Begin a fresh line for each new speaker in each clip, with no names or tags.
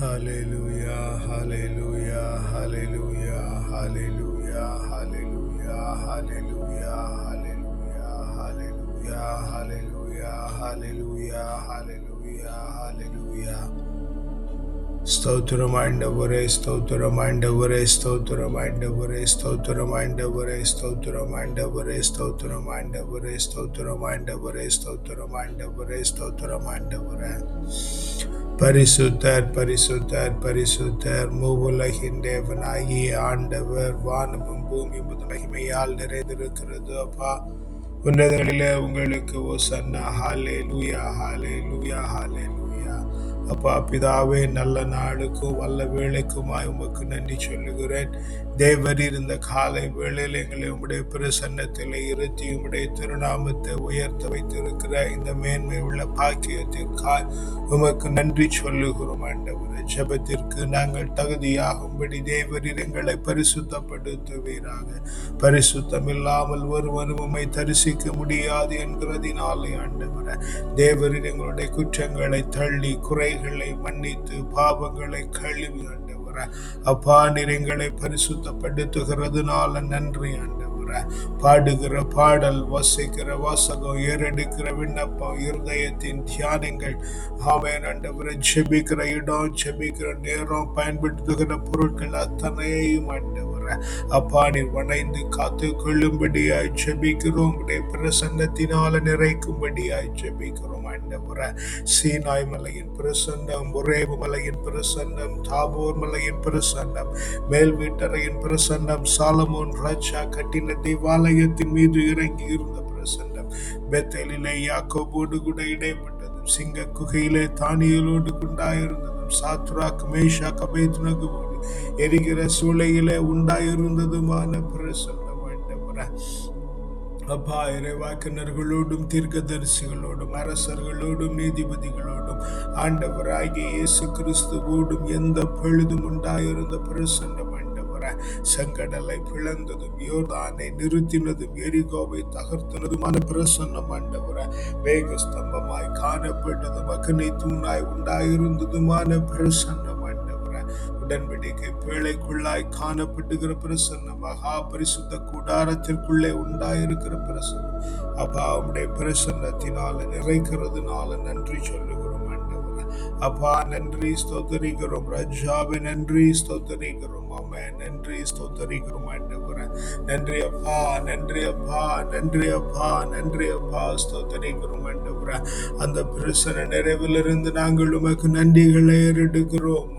Hallelujah, hallelujah, hallelujah, hallelujah, hallelujah, hallelujah, hallelujah, hallelujah, hallelujah, hallelujah, hallelujah. ಸ್ತೋತ್ರಮಾಂಡವರೇ ಸ್ತೋತ್ರಮಾಂಡವರೇ ಸ್ತೋತ್ರಮಾಂಡವರೇ ಸ್ತೋತ್ರಮಾಂಡವರೇ ಸ್ತೋತ್ರಮಾಂಡವರೇ ಸ್ತೋತ್ರಮಾಂಡವರೇ ಸ್ತೋತ್ರಮಾಂಡವರೇ ಸ್ತೋತ್ರಮಾಂಡವರೇ ಸ್ತೋತ್ರಮಾಂಡವರೇ ಸ್ತೋತ್ರಮಾಂಡವರೇ பரிசுத்தர் பரிசுத்தர் பரிசுத்தர் மூவுலகின் தேவனாகிய ஆண்டவர் வானமும் பூமி மகிமையால் நிறைந்திருக்கிறது அப்பா. உன்னதங்களிலே உங்களுக்கு ஓ சன்னா ஹாலே லூயா ஹாலே லூயா ஹாலே லூயா அப்பா பிதாவே நல்ல நாளுக்கும் வல்ல வேலைக்குமாய் உமக்கு நன்றி சொல்லுகிறேன். தேவர் இருந்த காலை வேளையில் எங்களை உம்முடைய பிரசன்னத்தில் இருத்தி உம்முடைய திருநாமத்தை உயர்த்த வைத்திருக்கிற இந்த மேன்மை உள்ள பாக்கியத்திற்காய் உமக்கு நன்றி சொல்லுகிறோம் ஆண்டவர். ஜெபத்திற்கு நாங்கள் தகுதியாகும்படி தேவரில் எங்களை பரிசுத்தப்படுத்துவீராக. பரிசுத்தம் இல்லாமல் ஒருவரும் உம்மை தரிசிக்க முடியாது என்கிறதினாலே ஆண்டவர. தேவரில் எங்களுடைய குற்றங்களை தள்ளி குறை குறைகளை மன்னித்து பாவங்களை கழுவி ஆண்டவர. அப்பா நிறங்களை எங்களை பரிசுத்தப்படுத்துகிறதுனால நன்றி ஆண்டவர. பாடுகிற பாடல் வாசிக்கிற வாசகம் ஏறெடுக்கிற விண்ணப்பம் இருதயத்தின் தியானங்கள். ஆமேன் ஆண்டவரை. செபிக்கிற இடம் செபிக்கிற நேரம் பயன்படுத்துகிற பொருட்கள் அத்தனையும் ஆண்டவர். அப்பா நீர் வணைந்து காத்து கொள்ளும்படியாய் செபிக்கிறோம் உடைய பிரசன்னத்தினால நிறைக்கும்படியாய் செபிக்கிறோம் முறை. சீனாய் மலையின் பிரசன்னம் முரேவு மலையின் பிரசன்னம் தாபோர் மலையின் பிரசன்னம் மேல் வீட்டறையின் பிரசன்னம் சாலமோன் ராஜா கட்டின தேவாலயத்தின் மீது இறங்கி இருந்த பிரசன்னம். பெத்தலிலே யாக்கோபோடு கூட இடைப்பட்டதும் சிங்க குகையிலே தானியலோடு குண்டாயிருந்ததும் சாத்ராக் மேஷா கபேத்னகுவோடு எரிகிற சூளையிலே உண்டாயிருந்ததுமான பிரசன்னம் ஆண்டவரே அப்பா இறைவாக்கினர்களோடும் தீர்க்கதரிசிகளோடும் அரசர்களோடும் நீதிபதிகளோடும் ஆண்டவராகிய இயேசு கிறிஸ்துவோடும் எந்த பொழுதும் உண்டாயிருந்த பிரசன்னம் செங்கடலை பிளந்ததும் யோர்தானை நிறுத்தினதும் எரிகோவை தகர்த்தினதுமான பிரசன்னம் ஆண்டவரே. வேக ஸ்தம்பமாய் காணப்பட்டதும் அக்னி தூணாய் உண்டாயிருந்ததுமான பிரசன்னம் உடன்படிக்கை பேழைக்குள்ளாய் காணப்பட்டுகிற பிரசன்னம் மகா பரிசுத்த கூடாரத்திற்குள்ளே உண்டாயிருக்கிற பிரசன்னம் அப்பா உடைய பிரசன்னத்தினால நிறைக்கிறதுனால நன்றி சொல்லுகிறோம் ஆண்டவரே. அப்பா நன்றி ஸ்தோத்தரிக்கிறோம். ரஜாவை நன்றி ஸ்தோத்தரிக்கிறோம். ஆமே நன்றி ஸ்தோத்தரிக்கிறோம் ஆண்டவரே. நன்றி அப்பா நன்றி அப்பா நன்றி அப்பா நன்றி அப்பா ஸ்தோத்தரிக்கிறோம் ஆண்டவரே. அந்த பிரசன நிறைவிலிருந்து நாங்கள் உமக்கு நன்றிகளை ஏறெடுக்கிறோம்.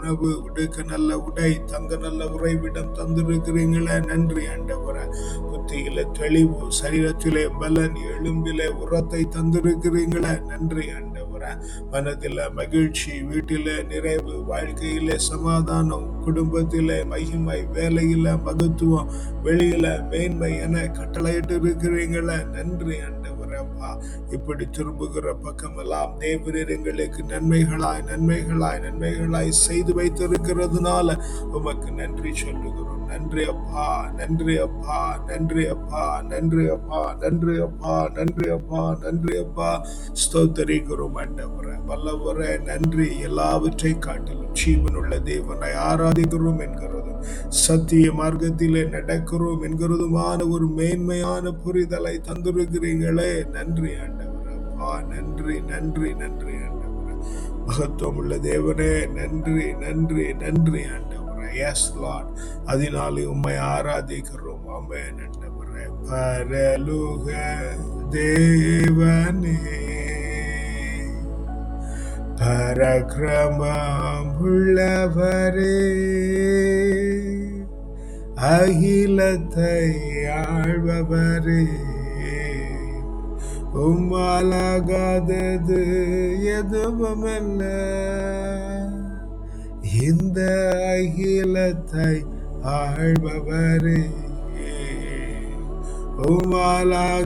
உணவு உடுக்க நல்ல உடை தங்க நல்ல உறைவிடம் தந்திருக்கிறீங்களே நன்றி ஆண்டவரே. புத்தியில தெளிவு சரீரத்திலே பலன் எலும்பிலே உரத்தை தந்திருக்கிறீங்களே நன்றி ஆண்டவரே. மனதில மகிழ்ச்சி வீட்டில நிறைவு வாழ்க்கையில சமாதானம் குடும்பத்தில மகிமை வேலையில மகத்துவம் வெளியில மேன்மை என கட்டளையிட்டு இருக்கிறீங்களே நன்றி ஆண்டவரே. அப்பா இப்படி திரும்புகிற பக்கமெல்லாம் தேவரீர் எங்களுக்கு நன்மைகளாய் நன்மைகளாய் நன்மைகளாய் செய்து வைத்திருக்கிறதுனால உமக்கு நன்றி சொல்லுகிறோம். நன்றி அப்பா நன்றி அப்பா நன்றி அப்பா நன்றி அப்பா நன்றி அப்பா நன்றி அப்பா நன்றி அப்பா. ஸ்தோத்தரிக்கிறோம் ஆண்டவரே வல்லவரே நன்றி எல்லாவற்றை காட்டிலும். ஜீவனுள்ள தேவனை ஆராதிக்கிறோம் என்கிறோம் சத்திய மார்க்கத்திலே நடக்கிறோம் என்கிறதுமான ஒரு மேன்மையான புரிதலை தந்திருக்கிறீங்களே நன்றி ஆண்டவரே. அப்பா நன்றி நன்றி நன்றி ஆண்டவரே. மகத்துவம் உள்ள தேவனே நன்றி நன்றி நன்றி ஆண்டவர். எஸ் லார்ட் அதனாலே உம்மை ஆராதிக்கிறோம். ஆமென் ஆண்டவரே. பரலுக தேவனே. பரக்கிரமம் உள்ளவரே அகிலத்தை ஆழ்பவரே. உம்மாலாகாதது எதுவுமல்ல. இந்த அகிலத்தை ஆழ்பவரே. உம்மாலாகாதது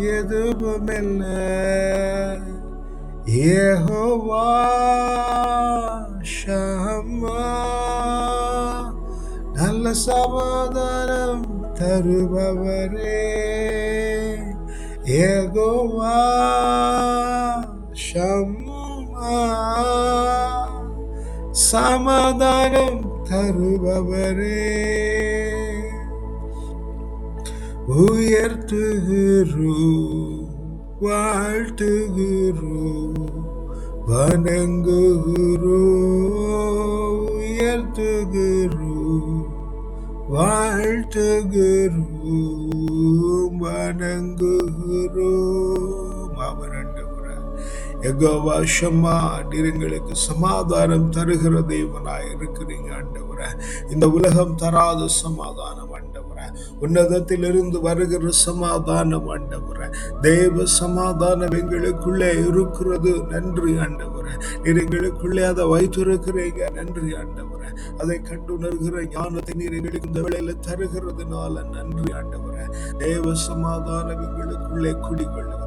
எதுவுமல்ல. யெகோவா ஷம்மா நல்ல சமாதானம் தருபவரே. ஏகோவா ஷம்மா சமாதானம் தருபவரே. உயர்த்துகிறோம். வாழ்த்துகிறோம். வணங்குகிறோம் உயர்த்துகிறோம். வாழ்த்துகிறோம் வணங்குகிறோம். மாமரண்டவரா எகோவா ஷம்மா நீர் சமாதானம் தருகிற தேவனாய் இருக்கிறீங்க ஆண்டவரே. இந்த உலகம் தராத சமாதானம் உன்னதத்திலிருந்து வருகிற சமாதானம் ஆண்டவரே. தேவ சமாதானம் எங்களுக்குள்ளே இருக்கிறது. நன்றி ஆண்டவரே. நீர் எங்களுக்குள்ளே அதை வைத்திருக்கிறீங்க. நன்றி ஆண்டவரே. அதை கண்டுணர்கிற ஞானத்தை நீர் எங்களுக்கு இந்த வேளையில தருகிறதுனால நன்றி ஆண்டவரே. தேவ சமாதானம் எங்களுக்குள்ளே குடிகொள்ளுகிறது.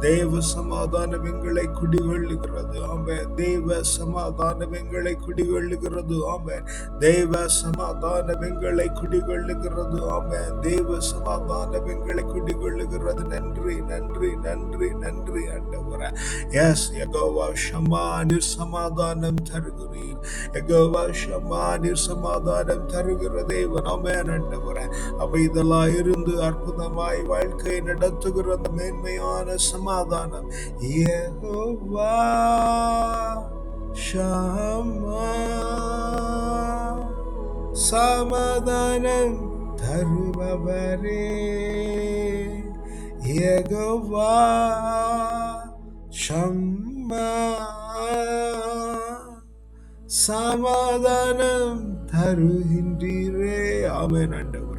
தேவ சமாதானம் எங்களை குடிகொள்ளுகிறது. ஆமே தேவ சமாதானம் எங்களை குடிகொள்ளுகிறது. ஆமே தேவ சமாதானம் எங்களை குடிகொள்ளுகிறது. ஆமே தேவ சமாதானம் எங்களை குடிகொள்ளுகிறது. நன்றி நன்றி நன்றி நன்றி ஆண்டவரே. எஸ் எகோவா ஷமா நீர் சமாதானம் தருகிறீர். எகோவா ஷமா நீர் சமாதானம் தருகிற தேவன். ஆமேன் ஆண்டவரே. அப்ப இதெல்லாம் இருந்து அற்புதமாய் வாழ்க்கை நடத்துகிற அந்த மேன்மையான சமாதானம். யெகோவா ஷமா. சமாதானம் தருபவரே. யெகோவா ஷம்மா சமாதானம் தருகின்றீரே. அவன் ஆண்டவரே.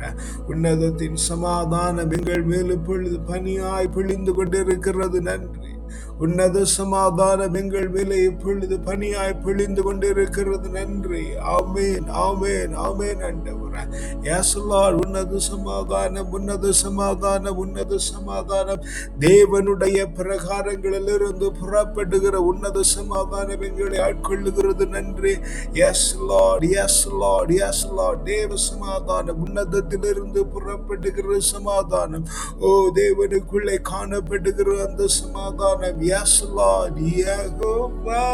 உன்னதத்தின் சமாதானம் எங்கள் மேல் இப்பொழுது பனியாய் பிழிந்து கொண்டிருக்கிறது. நன்றி. உன்னத சமாதானம் எங்கள் மேலே இப்பொழுது பணியாய் பிழிந்து கொண்டிருக்கிறது. நன்றி. ஆமேன். ஆமேன். ஆமேன் அண்டவர. ஏசலால் லார்ட் உன்னத சமாதானம் உன்னத சமாதானம் உன்னத சமாதானம். தேவனுடைய பிரகாரங்களிலிருந்து புறப்படுகிற உன்னத சமாதானம் எங்களை ஆட்கொள்ளுகிறது. நன்றி. Yes lord yes lord yes lord தேவ சமாதானம் உன்னதத்திலிருந்து புறப்படுகிற சமாதானம். ஓ தேவனுக்குள்ளே காணப்படுகிற அந்த சமாதானம் எஸ் லார்ட் யெகோவா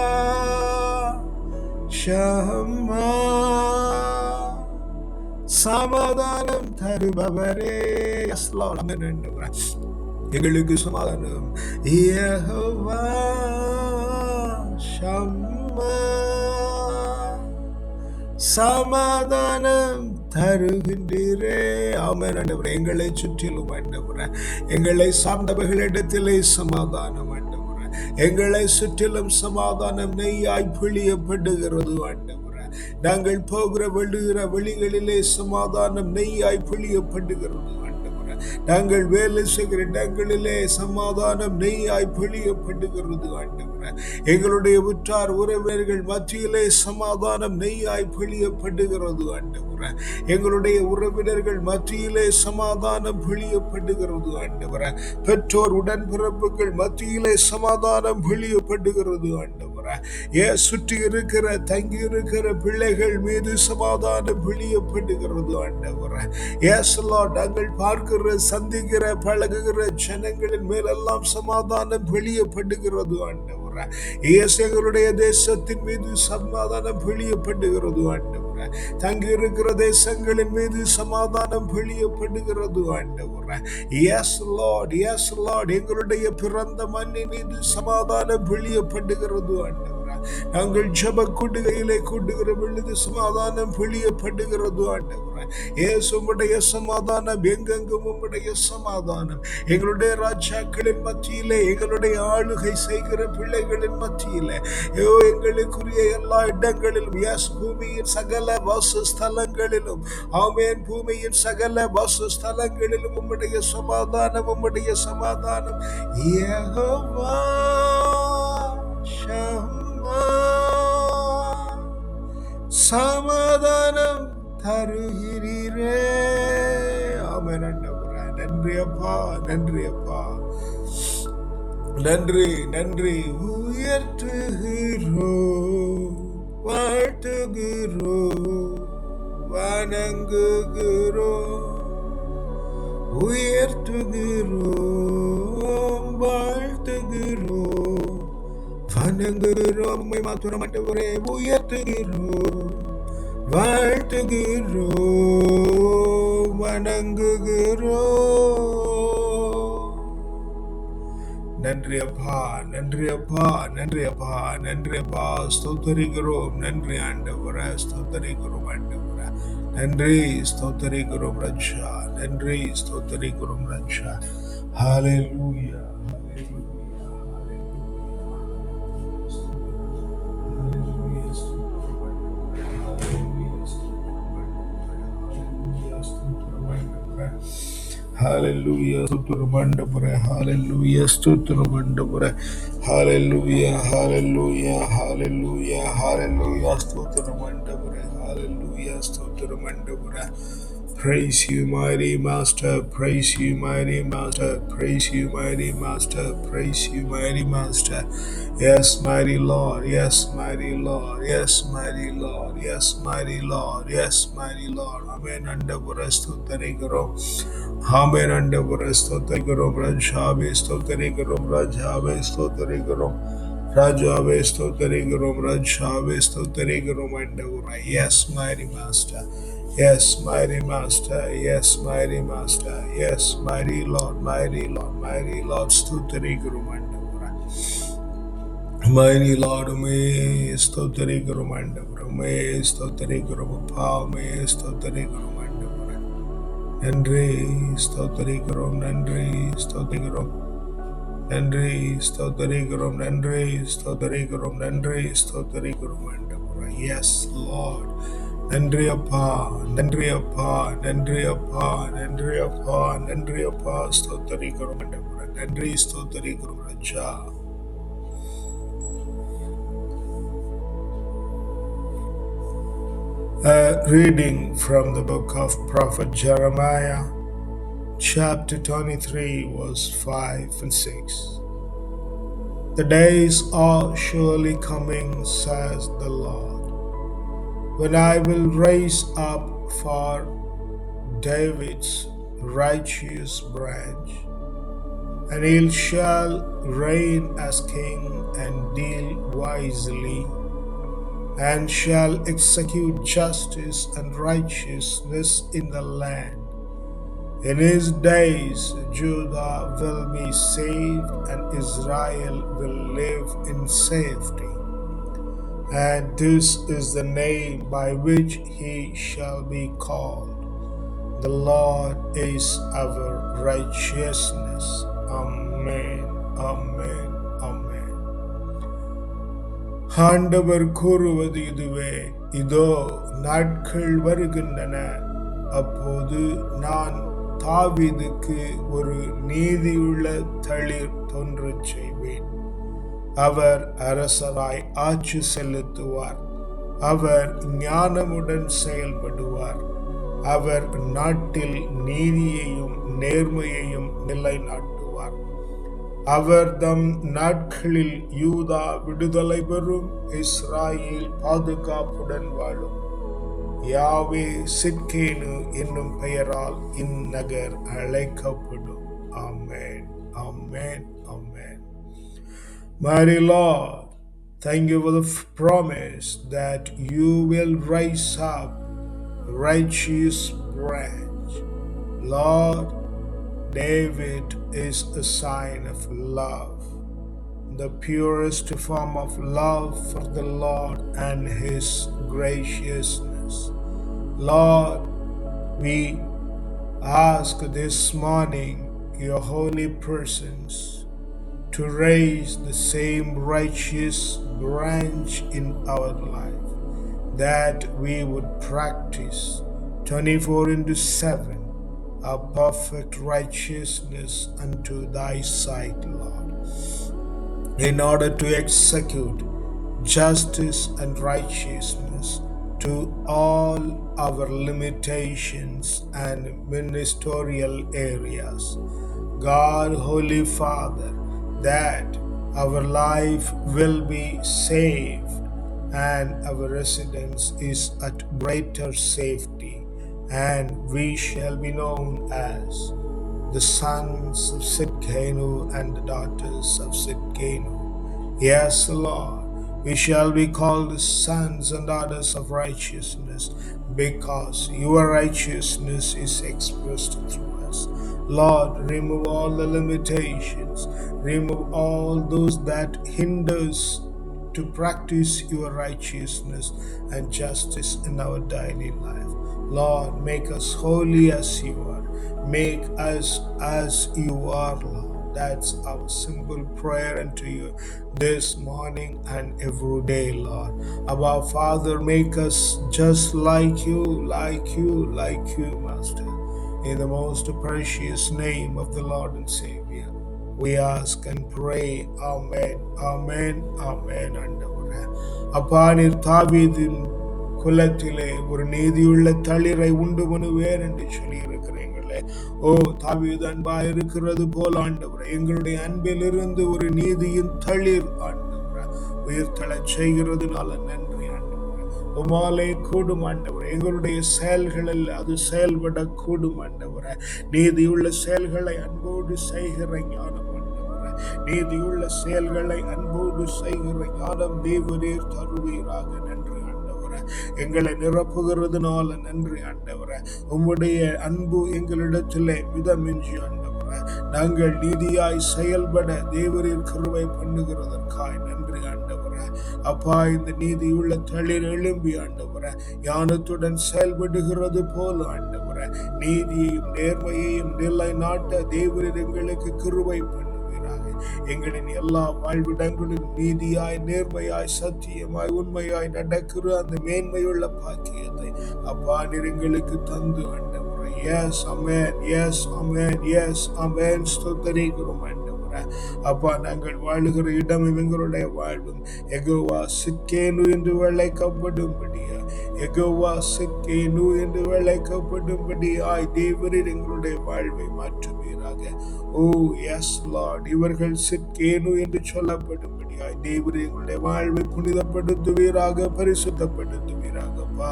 ஷம்மா சமாதானம் தருபவரே. எஸ் லார்ட் ஆமென் ஆண்டவரே எங்களுக்கு சமாதானம். யெகோவா ஷம்மா சமாதானம் தருகின்றீரே. ஆமென் ஆண்டவரே. எங்களை சுற்றிலும் ஆண்டவரே. எங்களை சார்ந்தவர்களிடத்திலே சமாதானம் ஆண்டவரே எங்களை சுற்றிலும் சமாதானம் நெய்யாய் பிழியப்படுகிறது ஆண்டவரே. நாங்கள் போகிற விழுகிற வழிகளிலே சமாதானம் நெய்யாய் பிழியப்படுகிறது ஆண்டவரே. நாங்கள் வேலை செய்கிற இடங்களிலே சமாதானம் நெய்யாய் பிழியப்படுகிறது ஆண்டவரே. எங்களுடைய உற்றார் உறவினர்கள் மத்தியிலே சமாதானம் நெய்யாய் பிழியப்படுகிறது ஆண்டவரே. எங்களுடைய உறவினர்கள் மத்தியிலே சமாதானம் பிழியப்படுகிறது ஆண்டவரே. பெற்றோர் உடன்பிறப்புகள் மத்தியிலே சமாதானம் பிழியப்படுகிறது ஆண்டவர். ஏ சுற்றி இருக்கிற தங்கி இருக்கிற பிள்ளைகள் மீது சமாதானம் பிழியப்படுகிறது ஆண்டவரே. ஏசலா நாங்கள் பார்க்கிற சந்திக்கிற பழகுகிற ஜனங்களின் மேலெல்லாம் சமாதானம் பிழியப்படுகிறது ஆண்டவர். இயேசு எங்களுடைய தேசத்தின் மீது சமாதானம் பிழியப்படுகிறது ஆண்டவர. தங்கியிருக்கிற தேசங்களின் மீது சமாதானம் பிழியப்படுகிறது ஆண்டவர. எஸ் லார்ட் எஸ் லார்ட் எங்களுடைய பிறந்த மண்ணின் மீது சமாதானம் பிழியப்படுகிறது ஆண்டவர். நாங்கள் ஜப கூட்டுகையிலே கூட்டுகிற பொழுது சமாதானம் பிழியப்படுகிறது ஆண்டவரே. ஏசு உம்முடைய சமாதானம் எங்கெங்கும் உம்முடைய சமாதானம். எங்களுடைய ராஜாக்களின் மத்தியிலே எங்களுடைய ஆளுகை செய்கிற பிள்ளைகளின் மத்தியிலே. ஐயோ எங்களுக்குரிய எல்லா இடங்களிலும் எஸ் பூமியின் சகல வாசஸ்தலங்களிலும் ஆமேன் பூமியின் சகல வாசஸ்தலங்களிலும் உம்முடைய சமாதானம் உம்முடைய சமாதானம். ஏகவா ஷம்மா சமாதானம் தருகிறீரே. ஆமென் ஆண்டவரே நன்றி அப்பா நன்றி அப்பா. நன்றி நன்றி உயர்த்துகிறோ வாழ்த்துகிறோ வணங்குகிறோ உயர்த்துகிறோ. வணங்குகிறோம். உண்மை மாத்திரம் ஆண்டவரே உயர்த்துகிறோம். வாழ்த்துகிறோம். வணங்குகிறோம். நன்றி அப்பா நன்றி அப்பா நன்றி அப்பா நன்றி அப்பா. ஸ்தோத்தரிக்கிறோம். நன்றி ஆண்டவர ஸ்தோத்தரிக்கிறோம் ஆண்டவர. நன்றி ஸ்தோத்தரிக்கிறோம் ரஜா நன்றி ஸ்தோத்தரிக்கிறோம் ரட்சா. ஹalleluya. ஹாலெல்லூயா சுத்துரு மண்டபுர ஹாலெல்லூயா ஸ்தோத்திர மண்டபுர ஹாலெல்லூயா ஹாலெல்லூயா ஹாலெல்லூயா ஹாலெல்லூயா ஸ்தோத்திர மண்டபுர ஹாலெல்லூயா ஸ்தோத்திர மண்டபுர Praise you, mighty Master, praise you, mighty Master, praise you, mighty Master, praise you, mighty Master. Yes, mighty Lord, yes, mighty Lord, yes, mighty Lord, yes, mighty Lord, yes, mighty Lord. Amen. Andapura Stotarigaram. ஆமென் ஆண்டவரே ஸ்தோத்திரிக்கிறோம் ராஜாவே ஸ்தோத்திரிக்கிறோம் ராஜாவே ஸ்தோத்திரிக்கிறோம் ராஜாவே ஸ்தோத்திரிக்கிறோம் ராஜாவே ஸ்தோத்திரிக்கிறோம் ஆண்டவரே yes mighty master yes mighty master yes mighty master yes mighty lord mighty lord mighty lord ஸ்தோத்திரிக்கிறோம் ஆண்டவரே mighty lord உமே ஸ்தோத்திரிக்கிறோம் ஆண்டவரே உமே ஸ்தோத்திரிக்கிறோம் அப்பா உமே ஸ்தோத்திரிக்கிறோம் ஆண்டவரே நன்றி ஸ்தோத்தரிக்கிறோம் நன்றி ஸ்தோத்திரிக்கிறோம் நன்றி ஸ்தோத்தரிக்கிறோம் நன்றி ஸ்தோத்தரிக்கிறோம் நன்றி ஸ்தோத்தரிக்கிறோம் ஆண்டவரே எஸ் லார்ட் நன்றி அப்பா நன்றி அப்பா நன்றி அப்பா நன்றி அப்பா நன்றி அப்பா ஸ்தோத்தரிக்கிறோம் ஆண்டவரே நன்றி ஸ்தோத்தரிக்கிறோம் ராஜா A reading from the book of Prophet Jeremiah, chapter 23, verse 5 and 6. The days are surely coming, says the Lord, when I will raise up for David's righteous branch, and he shall reign as king and deal wisely and shall execute justice and righteousness in the land. In his days, Judah will be saved and Israel will live in safety. And this is the name by which he shall be called. The Lord is our righteousness. Amen. Amen. Amen. ஆண்டவர் கூறுவது இதுவே இதோ நாட்கள் வருகின்றன அப்போது நான் தாவிதுக்கு ஒரு நீதியுள்ள தளிர் தோன்றச் செய்வேன் அவர் அரசராய் ஆட்சி செலுத்துவார். அவர் ஞானமுடன் செயல்படுவார். அவர் நாட்டில் நீதியையும் நேர்மையையும் நிலைநாட்டுவார். அவர் தம் நாட்களில் யூதா விடுதலை பெறும் இஸ்ராயில் பாதுகாப்புடன் வாழும். யாவே சிற்கேனு என்னும் பெயரால் இந்நகர் அழைக்கப்படும். ஆமேன். ஆமேன். Mighty Lord, thank you for the promise that you will raise up righteous branch. Lord, David is a sign of love, the purest form of love for the Lord and His graciousness. Lord, we ask this morning your holy presence to raise the same righteous branch in our life, that we would practice 24 into 7 a perfect righteousness unto thy sight, Lord, in order to execute justice and righteousness to all our limitations and ministerial areas. God, Holy Father, that our life will be saved and our residence is at greater safety, and we shall be known as the sons of Sidkenu and the daughters of Sidkenu Yes, Lord. We shall be called the sons and daughters of righteousness because your righteousness is expressed through. Lord, remove all the limitations, remove all those that hinders to practice your righteousness and justice in our daily life. Lord, make us holy as you are. Make us as you are, Lord. That's our simple prayer unto you this morning and every day, Lord. Our Father, make us just like you, like you, like you, Master. In the most precious name of the Lord and Savior, we ask and pray. Amen. Amen. Amen. ஆண்டவரே அப்பா நீர் தாவீதின் குலத்திலே ஒரு நீதியுள்ள தளிரை உண்டு பண்ணுவேன் என்று சொல்லி இருக்கிறீங்களே ஓ தாவீது அன்பா இருக்கிறது போல் ஆண்டவரே எங்களுடைய அன்பிலிருந்து ஒரு நீதியின் தளிர் ஆண்டவரே உயிர் தளச் செய்கிறதுனால நன்றி உமாலே கூடும் எங்களுடைய செயல்களில் அது செயல்பட கூடும் நீதியுள்ள செயல்களை அன்போடு செய்கிற ஞானம் நீதியுள்ள செயல்களை அன்போடு செய்கிற ஞானம் தேவரீர் தருவீராக. நன்றி ஆண்டவரே. எங்களை நிரப்புகிறதுனால நன்றி ஆண்டவர. உம்முடைய அன்பு எங்களிடத்தில் மிதமின்றி ஆண்டவர. நாங்கள் நீதியாய் செயல்பட தேவரின் கருவை பண்ணுகிறதற்காய் அப்பா இந்த நீதியுள்ள தளிர் எழும்பி ஆண்டவர ஞானத்துடன் செயல்படுகிறது போல ஆண்டவர நீதியையும் நேர்மையையும் நிலை நாட்ட தேவரீர் எங்களுக்கு கிருவை பண்ணுவீராக. எங்களின் எல்லா வாழ்விடங்களும் நீதியாய் நேர்மையாய் சத்தியமாய் உண்மையாய் நடக்கிற அந்த மேன்மையுள்ள பாக்கியத்தை அப்பா நிறங்களுக்கு தந்து ஆண்டவரே. Yes amen yes amen yes amen ஸ்தோத்தரிக்கிறோம் அப்பா நாங்கள் வாழுகிற இடம் எங்களுடைய வாழ்வும். எகோவா சிக்கேனு என்று விளைக்கப்படும்படியா எகோவா சிக்கேனு என்று விளைக்கப்படும்படியாய் தேவரில் எங்களுடைய வாழ்வை மாற்றுவீராக. ஓ எஸ் லார்ட் இவர்கள் சிக்கேனு என்று சொல்லப்படும்படியாய் தேவரே எங்களுடைய வாழ்வை புனிதப்படுத்துவீராக பரிசுத்தப்படுத்துவீராகப்பா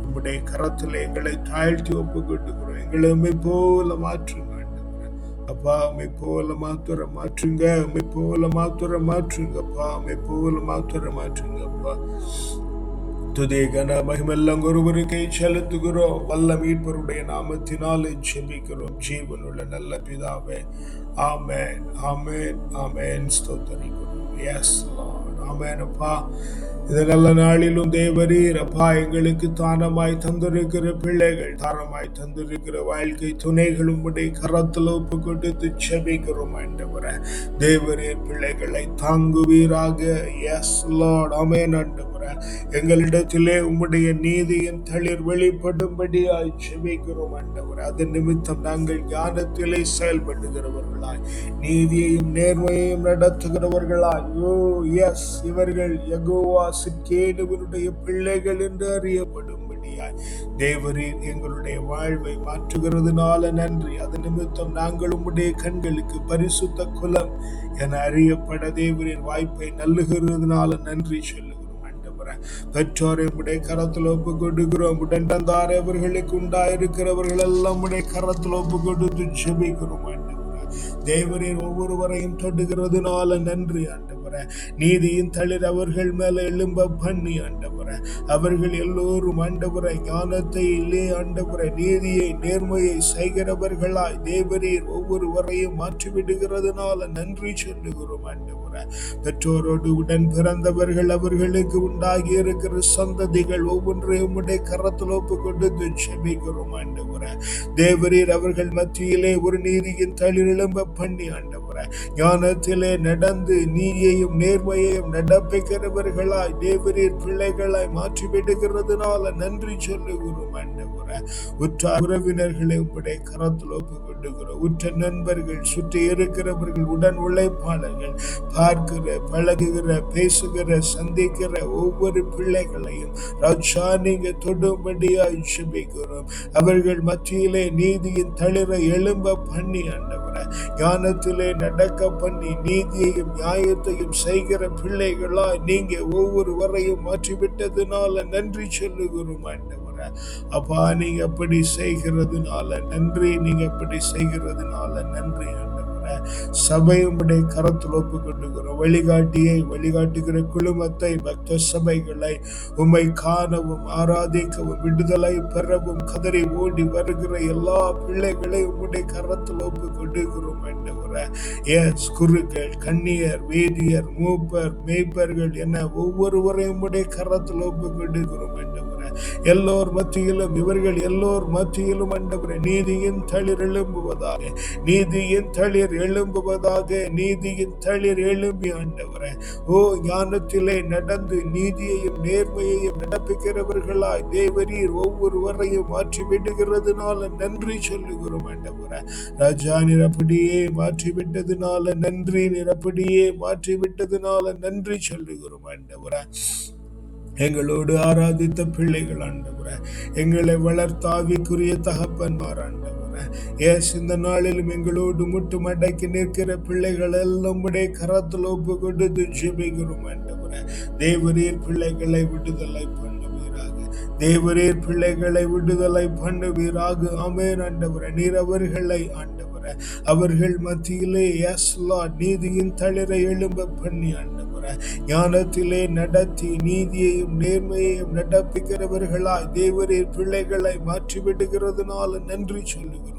உம்முடைய கரத்தில் எங்களை தாழ்த்தி ஒப்பு எங்களை போல மாற்றுங்கள். அப்பா உமை போல மாத்துற மாற்றுங்க உமை போல மாத்துற மாற்றுங்க அப்பா உமை போல மாத்துற மாற்றுங்க அப்பா. துதி கன மகிமெல்லாம் ஒருவருக்கை செலுத்துகிறோம். வல்ல மீட்பருடைய நாமத்தினாலே ஜெபிக்கிறோம். ஜீவனுள்ள நல்ல பிதாவே ஆமேன் ஆமேன் ஆமேன். ஸ்தோத்தரிக்கிறோம். எஸ் ஆமேன் அப்பா. இந்த நல்ல நாளிலும் தேவரீர் அப்பா எங்களுக்கு தானமாய் தந்திருக்கிற பிள்ளைகள் தானமாய் தந்திருக்கிற வாழ்க்கை துணைகளும் உடைய கரத்தில் ஒப்பு கொடுத்து செபிக்கிறோம் ஆண்டவரே. தேவரீர் பிள்ளைகளை தாங்குவீராக. எஸ் லார்ட் அமேன் ஆண்டவரே. எங்களிடத்திலே உம்முடைய நீதியின் தளிர் வெளிப்படும்படியாய் செபிக்கிறோம் ஆண்டவர். அது நிமித்தம் நாங்கள் ஞானத்திலே செயல்படுகிறவர்களாய் நீதியையும் நேர்மையையும் நடத்துகிறவர்களாய். ஓ எஸ் இவர்கள் எகோவா சிற்கேடுவனுடைய பிள்ளைகள் என்று அறியப்படும்படியாய். தேவரீர் எங்களுடைய வாழ்வை மாற்றுகிறதுனால நன்றி. அது நிமித்தம் நாங்கள் உம்முடைய கண்களுக்கு பரிசுத்த குலம் என அறியப்பட தேவரின் வாய்ப்பை நல்லுகிறதுனால நன்றி சொல்லு ஆண்டவரே பெற்றோரை உடைய கரத்தில் ஒப்பு கொடுக்கிறோம் உடன்தார் அவர்களுக்கு உண்டாயிருக்கிறவர்கள் எல்லாம் உடைய கரத்தில் ஒப்பு கொடுத்து செபிக்கிறோம் ஆண்டவரே. தேவரின் ஒவ்வொருவரையும் தொடுகிறதுனால நன்றி ஆண்டவரே. நீதியின் தளிர் அவர்கள் மேல எழும்ப பண்ணி ஆண்டவரே. அவர்கள் எல்லோரும் ஆண்டவரை ஞானத்தை இல்லே ஆண்டவரை. நீதியை நேர்மையை செய்கிறவர்களாய் தேவரீர் ஒவ்வொருவரையும் மாற்றிவிடுகிறதுனால நன்றி சொல்லுகிறோம் ஆண்டவரே. பெற்றோரோடு உடன் பிறந்தவர்கள் அவர்களுக்கு உண்டாகி இருக்கிற சந்ததிகள் ஒவ்வொன்றையும் உடைய கரத்தில் ஒப்பு கொண்டு செபிக்கிறோம் ஆண்டவரே. தேவரீர் அவர்கள் மத்தியிலே ஒரு நீதியின் தளிர் எழும்ப பண்ணி ஆண்டவர். சொல்றேன் ஞானத்திலே நடந்து நீதியையும் நேர்மையையும் நடப்பிக்கிறவர்களாய் தேவரீர் பிள்ளைகளாய் மாற்றிவிடுகிறதுனால நன்றி சொல்லுகிறோம் உற்ற உறவினர்களை உடைய கரத்தில் ஒப்பு கொண்டுகிறோம் உற்ற நண்பர்கள் சுற்றி இருக்கிறவர்கள் உடன் உழைப்பாளர்கள் பார்க்கிற பழகுகிற பேசுகிற சந்திக்கிற ஒவ்வொரு பிள்ளைகளையும் ராஜா நீங்க தொடும்படியாய் ஜெபிக்கிறோம் அவர்கள் மத்தியிலே நீதியின் தளிர எழும்ப பண்ணி ஆண்டவரே. ஞானத்திலே நடக்க பண்ணி நீதியையும் நியாயத்தையும் செய்கிற பிள்ளைகளாய் நீங்க ஒவ்வொருவரையும் மாற்றிவிட்டதுனால நன்றி சொல்லுகிறோம் ஆண்டவரே. அப்பா நீங்க அப்படி செய்கிறதுனால நன்றி. நீங்க அப்படி செய்கிறதுனால நன்றி சபையுடைய கரத்தில் ஒப்பு கொண்டுகிறோம் வழிகாட்டியை வழிகாட்டுகிற குழுமத்தை பக்த சபைகளை உம்மை காணவும் ஆராதிக்கவும் விடுதலை பெறவும் கதறி ஓடி வருகிற எல்லா பிள்ளைகளை உம்முடைய கரத்தில் ஒப்பு கொண்டுகிறோம் எஸ் குருக்கள் கண்ணியர் வேதியர் மூப்பர் மேய்ப்பர்கள் என ஒவ்வொருவரையும் உடைய கரத்தில் ஒப்பு கொண்டுகிறோம் எல்லோர் மத்தியிலும் இவர்கள் எல்லோர் மத்தியிலும் அண்டவரே நீதியின் தளிர் எழும்புவதாக நீதியின் தளிர் எழும்புவதாக நீதியின் தளிர் எழும்பி ஆண்டவரே ஓ ஞானத்திலே நடந்து நீதியையும் நேர்மையையும் நடப்பிக்கிறவர்களாய் தேவரீர் ஒவ்வொருவரையும் மாற்றி விடுகிறதுனால நன்றி சொல்லுகிறோம் ஆண்டவரே ராஜா நிரப்படியே மாற்றி விட்டதுனால நன்றி நிரப்படியே மாற்றி விட்டதுனால நன்றி சொல்லுகிறோம் ஆண்டவரே எங்களோடு ஆராதித்த பிள்ளைகள் ஆண்டவர எங்களை வளர்த்தாவிக்குரிய தகப்பன்மார் ஆண்டவரே. ஏஸ் இந்த நாளிலும் எங்களோடு முட்டு மடக்கி நிற்கிற பிள்ளைகள் எல்லாம் உடைய கரத்தில் ஒப்பு கொடுத்து ஜெபிக்கிறோம் ஆண்டவர. தேவரீர் பிள்ளைகளை விடுதலை பண்ணுவீராக. தேவரீர் பிள்ளைகளை விடுதலை பண்ணுவீராக. அமேன் ஆண்டவர. நீர் அவர்களை ஆண்டவர. அவர்கள் மத்தியிலே எஸ் நீதியின் தளிரை எழும்ப பண்ணி ஆண்டவர். ஞானத்திலே நடத்தி நீதியையும் நேர்மையையும் நடப்புகிறவர்களாய் தேவரின் பிள்ளைகளை மாற்றிவிடுகிறதுனால நன்றி சொல்லுகிறோம்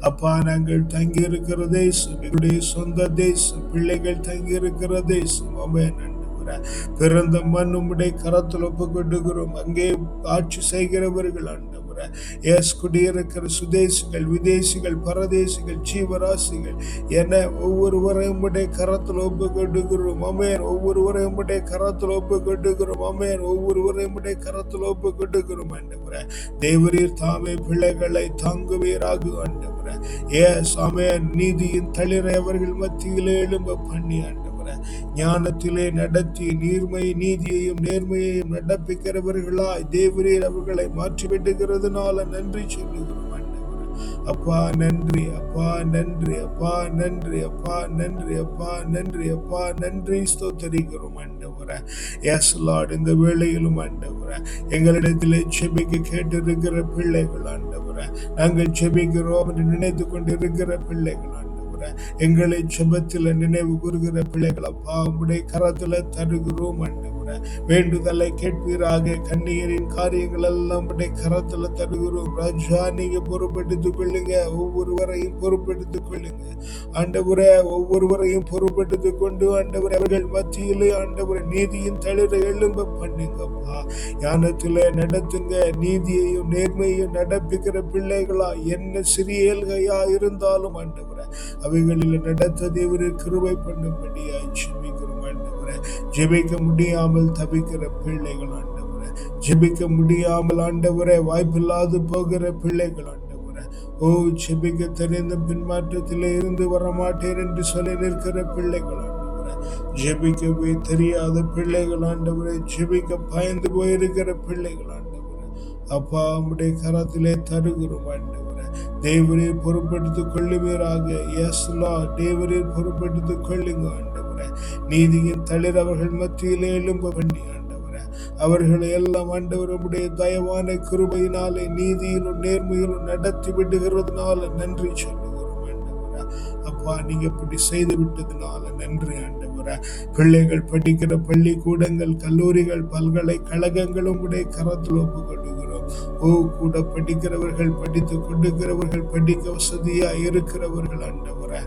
அப்பா நாங்கள் தங்கியிருக்கிற தேசம் எங்களுடைய சொந்த தேசம் பிள்ளைகள் தங்கியிருக்கிற தேசம். அமேன் ஆண்டவரே. பிறந்த மண் உம்முடைய கரத்தில் ஒப்பு கொண்டுகிறோம் அங்கே ஆட்சி செய்கிறவர்கள் ஆண்டவரே. எஸ் குடியிருக்கிற சுதேசிகள் விதேசிகள் பரதேசிகள் ஜீவராசிகள் என ஒவ்வொருவரையும் உடைய கரத்தில் ஒப்பு கொண்டுகிறோம் அமேன் ஒவ்வொருவரையும் உடைய கரத்தில் ஒப்பு கொண்டுகிறோம் அமேன் ஒவ்வொருவரையும் உடைய கரத்தில் ஒப்பு கொண்டுகிறோம் ஆண்டவரே. தேவரீர் தாமே பிள்ளைகளை தாங்குவீராக ஆண்டவரே. ஏ அமேன் நீதியின் தளிரை அவர்கள் மத்தியிலே எழும்ப பண்ணி ஆண்டவரே. ஞானத்திலே நடத்தி நீர்மை நீதியையும் நேர்மையையும் நடப்பிக்கிறவர்களாய் தேவரீர் அவர்களை மாற்றிவிடுகிறதுனால நன்றி சொல்லுகிறோம் அப்பா நன்றி அப்பா நன்றி அப்பா நன்றி அப்பா நன்றி அப்பா நன்றி அப்பா நன்றி ஸ்தோத்தரிக்கிறோம் ஆண்டவரே. எஸ் லார்ட் இந்த வேளையிலும் ஆண்டவரே எங்களிடத்தில் செபிக்க கேட்டிருக்கிற பிள்ளைகள் ஆண்டவரே. நாங்கள் செபிக்கிறோம் என்று நினைத்து கொண்டிருக்கிற பிள்ளைகள் ஆண்டவரே. எங்களை செபத்தில் நினைவு கூறுகிற பிள்ளைகளப்பா அப்பா உம்முடைய கரத்துல தருகிறோம் ஆண்டவரே வேண்டுதலை கேட்பீராக கண்ணீரின் காரியங்கள் எல்லாம் உடைய கரத்துல தருகிறோம். ராஜா நீங்க பொறுப்பெடுத்துக் கொள்ளுங்க ஒவ்வொருவரையும் பொறுப்பெடுத்துக் கொள்ளுங்க. ஆண்டவரே ஒவ்வொருவரையும் பொறுப்பெடுத்துக் கொண்டு ஆண்டவர் அவர்கள் மத்தியிலே ஆண்டவர் நீதியின் தளிர எழும்ப பண்ணுங்கப்பா. ஞானத்திலே நடத்துங்க நீதியையும் நேர்மையையும் நடப்பிக்கிற பிள்ளைகளா என்ன சிறியல்கையா இருந்தாலும் ஆண்டவரே அவைகளில் நடத்த தேவரின் கிருபை பண்ணும்படியாய் ஜெபிக்கிறோம் ஆண்டவரே. ஜெபிக்க முடியாமல் தவிக்கிற பிள்ளைகள் ஆண்டவரே. ஜெபிக்க முடியாமல் ஆண்டவரே வாய்ப்பில்லாது போகிற பிள்ளைகள் ஆண்டவரே. ஓ ஜெபிக்க தெரிந்த பின்மாற்றத்திலே இருந்து வரமாட்டேன் என்று சொல்லி நிற்கிற பிள்ளைகள் ஆண்டவரே. ஜெபிக்கவே தெரியாத பிள்ளைகள் ஆண்டவரே ஜெபிக்க பயந்து போயிருக்கிற பிள்ளைகள் ஆண்டவரே. அப்பா உடைய கரத்திலே தருகிறோம் ஆண்டவர். தேவரே பொறுப்பெடுத்துக் கொள்ளுவீராக. எஸ் லா தேவரீர் பொறுப்பெடுத்துக் கொள்ளுங்க ஆண்டவரே. நீதியின் தளிர் அவர்கள் மத்தியிலே எழும்ப பண்ணி ஆண்டவரே. அவர்களை எல்லாம் ஆண்டவருடைய தயவான கிருபையினாலே நீதியிலும் நேர்மையிலும் நடத்தி விடுகிறதுனால நன்றி சொல்லுகிறோம் ஆண்டவரே. அப்பா நீங்க இப்படி செய்து விட்டதுனால நன்றி ஆண்டவரே. பிள்ளைகள் படிக்கிற பள்ளிக்கூடங்கள் கல்லூரிகள் பல்கலைக்கழகங்களும் உடைய கரத்தில் ஒப்புக்கொள்ளுகிறோம். ஓ கூட படிக்கிறவர்கள் படித்து கொண்டிருக்கிறவர்கள் படிக்க வசதியா இருக்கிறவர்கள் அண்டவரை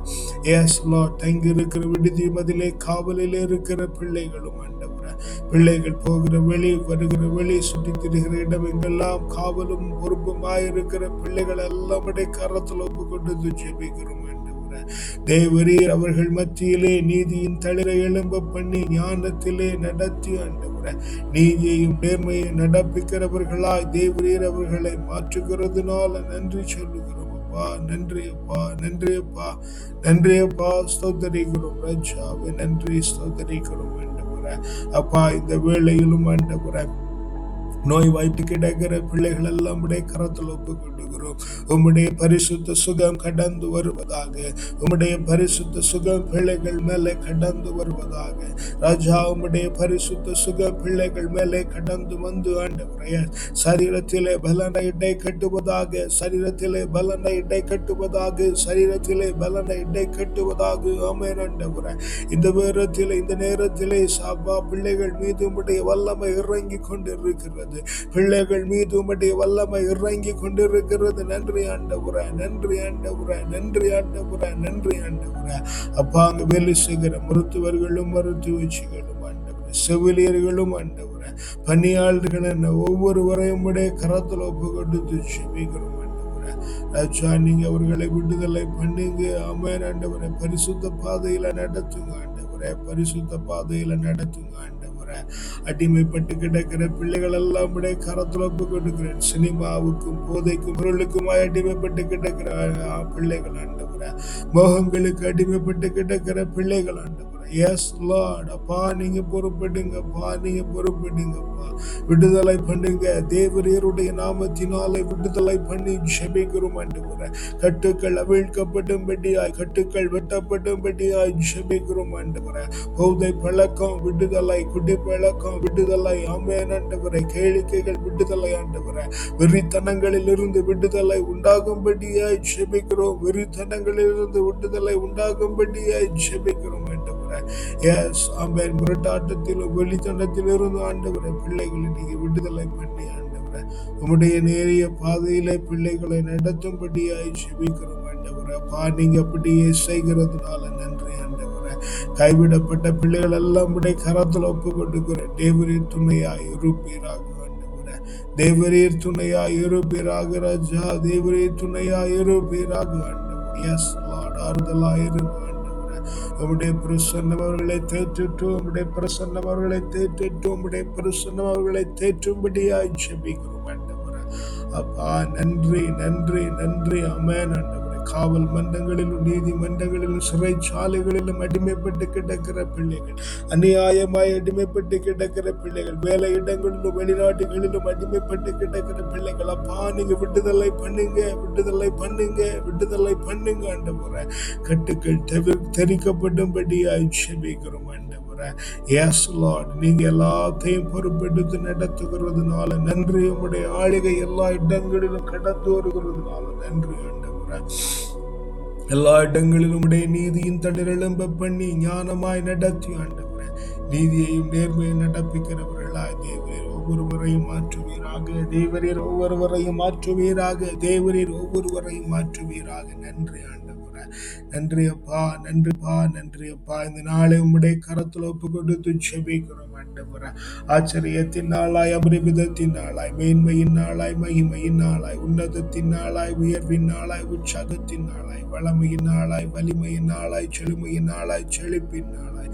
எஸ் லா தங்கி இருக்கிற விடுதி மதிலே காவலில் இருக்கிற பிள்ளைகளும் ஆண்டவரே. பிள்ளைகள் போகிற வெளி வருகிற வெளி சுற்றி திரிகிற இடம் எங்கெல்லாம் காவலும் பொறுப்புமாயிருக்கிற பிள்ளைகள் எல்லாம் கரத்தில் ஒப்பு கொண்டு ஜெபிக்கிறோம் தேவரீர் அவர்கள் மத்தியிலே நீதியின் தளிரை எழும்ப பண்ணி ஞானத்திலே நடத்தி ஆண்டவர. நீதியையும் நேர்மையை நடப்பிக்கிறவர்களாய் தேவரீர் அவர்களை மாற்றுகிறதுனால நன்றி சொல்லுகிறோம் அப்பா. நன்றி அப்பா நன்றி அப்பா. நன்றி அப்பா ஸ்தோத்தரிக்கிறோம் ராஜாவே. நன்றி ஸ்தோத்தரிக்கிறோம் ஆண்டவர. அப்பா இந்த வேளையிலும் ஆண்டவர நோய் வாய்ப்பு கிடைக்கிற பிள்ளைகள் எல்லாம் உடைய கரத்தில் ஒப்புக்கொண்டு கொண்டுகிறோம் உம்முடைய பரிசுத்த சுகம் கடந்து வருவதாக உம்முடைய பரிசுத்த சுகம் பிள்ளைகள் மேலே கடந்து வருவதாக. ராஜா உம்முடைய பரிசுத்த சுகம் பிள்ளைகள் மேலே கடந்து வந்து ஆண்டவரைய சரீரத்திலே பலனை இடை கட்டுவதாக சரீரத்திலே பலனை இடை கட்டுவதாக சரீரத்திலே பலனை இடை கட்டுவதாக. ஆமென் ஆண்டவரே. இந்த நேரத்தில் இந்த நேரத்திலே சாப்பா பிள்ளைகள் மீது உம்முடைய வல்லமை இறங்கி கொண்டிருக்கிறது. பிள்ளைகள் மீது உம்முடைய வல்லமை இறங்கி கொண்டிருக்கிறது. நன்றி ஆண்டவரே நன்றி ஆண்டவரே நன்றி ஆண்டவரே நன்றி ஆண்டவரே. அப்பா அங்க வேலை செய்கிற மருத்துவர்களும் மருத்துவச்சிகளும் ஆண்டவரே செவிலியர்களும் ஆண்டவர பணியாளர்கள் என்ன ஒவ்வொருவரையும் உடைய கரத்தில் ஒப்பு கொடுத்து செபிக்கிறோம் ராஜா நீங்க அவர்களை விடுதலை பண்ணுங்க. ஆமென் ஆண்டவரை. பரிசுத்த பாதையில நடத்துங்க ஆண்டவரை. பரிசுத்த பாதையில நடத்துங்க ஆண்டவரே. அடிமைப்பட்டு கிடக்கிற பிள்ளைகள் எல்லாம் உடைய கரத்தில் ஒப்பு கொடுக்கிறேன். சினிமாவுக்கும் போதைக்கும் பொருளுக்குமாய் அடிமைப்பட்டு கிடக்கிற பிள்ளைகள் ஆண்டவரே. மோகங்களுக்கு அடிமைப்பட்டு கிடக்கிற பிள்ளைகள் ஆண்டவரே. எஸ் லார்ட் அப்பா நீங்க பொறுப்படுங்கப்பா நீங்க பொறுப்படுங்கப்பா. விடுதலை பண்ணுங்க. தேவரீருடைய நாமத்தினாலே விடுதலை பண்ணி ஜெபிக்கிறோம் ஆண்டவரே கட்டுக்கள் அவிழ்க்கப்படும்படியாய் கட்டுக்கள் வெட்டப்படும்படியாய் ஜெபிக்கிறோம் ஆண்டவரே பௌதை பழக்கம் விடுதலை குடி பழக்கம் விடுதலை ஆமேன் ஆண்டவரே கேளிக்கைகள் விடுதலை ஆண்டவரே வெறித்தனங்களில் இருந்து விடுதலை உண்டாகும்படியாய் ஜெபிக்கிறோம். வெறித்தனங்களில் இருந்து விடுதலை உண்டாகும்படியாய் ஜெபிக்கிறோம். ஆண்டவரே. எஸ் முரட்டாட்டத்திலும் வெளித்தனத்தில் இருந்து ஆண்டவரே பிள்ளைகளை நீங்க விடுதலை பண்ணி ஆண்டவரே. உம்முடைய நேரிய பாதையிலே பிள்ளைகளை நடத்தும்படியாய் செபிக்கிறோம் ஆண்டவரே. பா நீங்க அப்படியே செய்கிறதுனால நன்றி ஆண்டவரே. கைவிடப்பட்ட பிள்ளைகள் எல்லாம் உடைய கரத்தில் ஒப்பு கொடுக்கிறேன் தேவரின் துணையாய் இருப்பீராக ஆண்டவரே. தேவரீர் துணையா இருப்பீராக ராஜா. தேவரீர் துணையா இருப்பீராக ஆண்டவர். எஸ் லார்ட் ஆறுதலாய் உம்முடைய பிரசன்னம் அவர்களை தேற்றிட்டு உம்முடைய பிரசன்னம் அவர்களை தேற்றிட்டு உம்முடைய பிரசன்னம் அவர்களை தேற்றும்படியாய் ஜெபிக்கிறோம் ஆண்டவரே. அப்பா நன்றி நன்றி நன்றி. அமேன் ஆண்டவரே. காவல் மன்றங்களிலும் நீதிமன்றங்களிலும் சிறைச்சாலைகளிலும் அடிமைப்பட்டு கிடக்கிற பிள்ளைகள் அநியாயமாய் அடிமைப்பட்டு கிடக்கிற பிள்ளைகள் வேலை இடங்களிலும் வெளிநாட்டுகளிலும் அடிமைப்பட்டு கிடக்கிற பிள்ளைகள் அப்பா நீங்க விடுதலை பண்ணுங்க விடுதலை பண்ணுங்க விடுதலை பண்ணுங்க ஆண்டவரே. கட்டுக்கள் தெவி தெரிக்கப்படும்படியாய் ஜெபிக்கிறோம் ஆண்டவரே. எஸ் லார்ட் நீங்க எல்லாத்தையும் பொறுப்பெடுத்து நடத்துகிறதுனால நன்றி. உங்களுடைய ஆளுகை எல்லா இடங்களிலும் கடந்து வருகிறதுனால நன்றி ஆண்டவரே. எல்லா இடங்களிலும் உடைய நீதியின் தளிர் எழும்ப பண்ணி ஞானமாய் நடத்தி ஆண்டு நீதியையும் நேர்மையும் நடப்பிக்கிறவர்களாய் தேவரீர் ஒவ்வொருவரையும் மாற்றுவீராக தேவரீர் ஒவ்வொருவரையும் மாற்றுவீராக தேவரீர் ஒவ்வொருவரையும் மாற்றுவீராக. நன்றி ஆண்டு நன்றி அப்பா நன்றிப்பா நன்றி அப்பா. இந்த நாளை உம்முடைய கரத்தில் ஒப்பு கொடுத்து செபிக்கிறோம். ஆச்சரியத்தின் நாளாய் அபரிமிதத்தின் நாளாய் மேன்மையின் நாளாய் மகிமையின் நாளாய் உன்னதத்தின் நாளாய் உயர்வின் நாளாய் உற்சாகத்தின் நாளாய் வளமையின் நாளாய் வலிமையின் நாளாய் செழுமையின் நாளாய் செழிப்பின் நாளாய்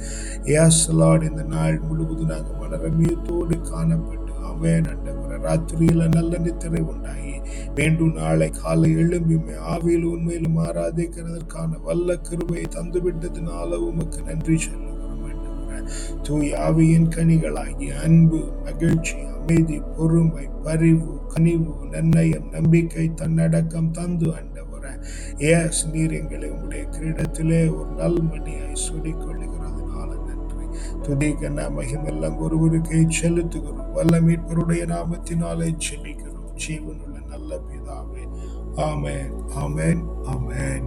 எஸ் லார்ட் இந்த நாள் முழுவதும் நாங்கள் மனரமியத்தோடு காணப்பட்டு அமேன் ஆண்டவரே. ராத்திரியில நல்ல நித்திரை உண்டாகி மீண்டும் நாளை காலை எழும்பி ஆவியில் உண்மையிலும் ஆராதிக்கிறதற்கான வல்ல கிருபையை தந்துவிட்டதுனால உமக்கு நன்றி சொல்லுகிறோம் தூய் ஆவியின் கனிகளாகிய அன்பு மகிழ்ச்சி அமைதி பொறுமை பரிவு கனிவு நன்னயம் நம்பிக்கை தன்னடக்கம் தந்து அண்டவர ஏஸ் நீர் எங்களை உடைய கிரீடத்திலே ஒரு நல்மணியாய் சுடிக் கொள்ளுகிறதுனால நன்றி. துதிக்க நாம் மகிமெல்லாம் ஒருவருக்கே செலுத்துகிறோம். வல்ல மீட்பருடைய நாமத்தினாலே செபிக்கிறோம் ஜீவனுள்ள நல்ல பிதாவே. ஆமேன் ஆமேன் ஆமேன்.